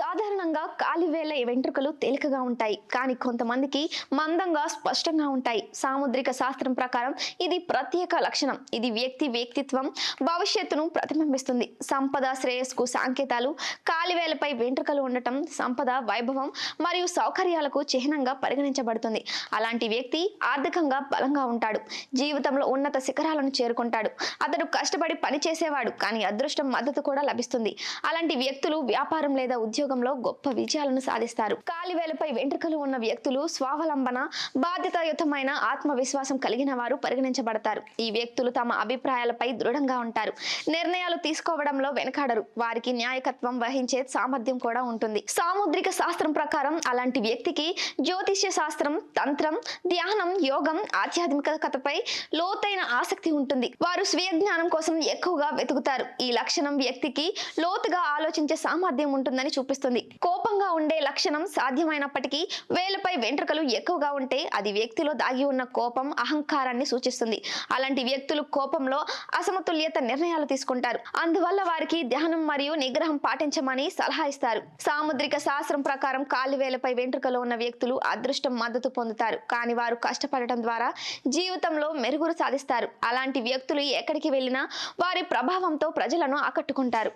సాధారణంగా కాలివేల వెంట్రుకలు తేలికగా ఉంటాయి. కానీ కొంతమందికి మందంగా స్పష్టంగా ఉంటాయి. సాముద్రిక శాస్త్రం ప్రకారం ఇది ప్రత్యేక లక్షణం. ఇది వ్యక్తి వ్యక్తిత్వం భవిష్యత్తును ప్రతిబింబిస్తుంది. సంపద శ్రేయస్కు సంకేతాలు కాలివేలపై వెంట్రుకలు ఉండటం సంపద వైభవం మరియు సౌకర్యాలకు చిహ్నంగా పరిగణించబడుతుంది. అలాంటి వ్యక్తి ఆర్థికంగా బలంగా ఉంటాడు. జీవితంలో ఉన్నత శిఖరాలను చేరుకుంటాడు. అతడు కష్టపడి పని చేసేవాడు కానీ అదృష్టం మద్దతు కూడా లభిస్తుంది. అలాంటి వ్యక్తులు వ్యాపారం లేదా ఉద్యోగంలో గొప్ప విజయాలను సాధిస్తారు. కాలివేలపై వెంట్రుకలు ఉన్న వ్యక్తులు స్వావలంబన బాధ్యతాయుతమైన ఆత్మవిశ్వాసం కలిగిన వారు పరిగణించబడతారు. ఈ వ్యక్తులు తమ అభిప్రాయాలపై దృఢంగా ఉంటారు. నిర్ణయాలు తీసుకోవడంలో వెనకాడరు. వారికి న్యాయకత్వం వహించే సామర్థ్యం కూడా ఉంటుంది. సాముద్రిక శాస్త్రం ప్రకారం అలాంటి వ్యక్తికి జ్యోతిష్య శాస్త్రం తంత్రం ధ్యానం యోగం ఆధ్యాత్మికతపై లోతైన ఆసక్తి ఉంటుంది. వారు స్వీయ జ్ఞానం కోసం ఎక్కువగా వెతుకుతారు. ఈ లక్షణం వ్యక్తికి లోతుగా ఆలోచించే సామర్థ్యం ఉంటుందని చూపిస్తుంది. కోపంగా ఉండే లక్షణం సాధ్యమైనప్పటికీ వేలపై వెంట్రుకలు ఎక్కువగా ఉంటే అది వ్యక్తిలో దాగి ఉన్న కోపం అహంకారాన్ని సూచిస్తుంది. అలాంటి వ్యక్తులు కోపంలో అసమతుల్యత నిర్ణయాలు తీసుకుంటారు. అందువల్ల వారికి ధ్యానం మరియు నిగ్రహం పాటించమని సలహా ఇస్తారు. సాముద్రిక శాస్త్రం ప్రకారం కాలివేలపై వెంట్రుకలు ఉన్న వ్యక్తులు అదృష్టం మద్దతు పొందుతారు. కానీ వారు కష్టపడటం ద్వారా జీవితంలో మెరుగులు సాధిస్తారు. అలాంటి వ్యక్తులు ఎక్కడికి వెళ్ళినా వారి ప్రభావంతో ప్రజలను ఆకట్టుకుంటారు.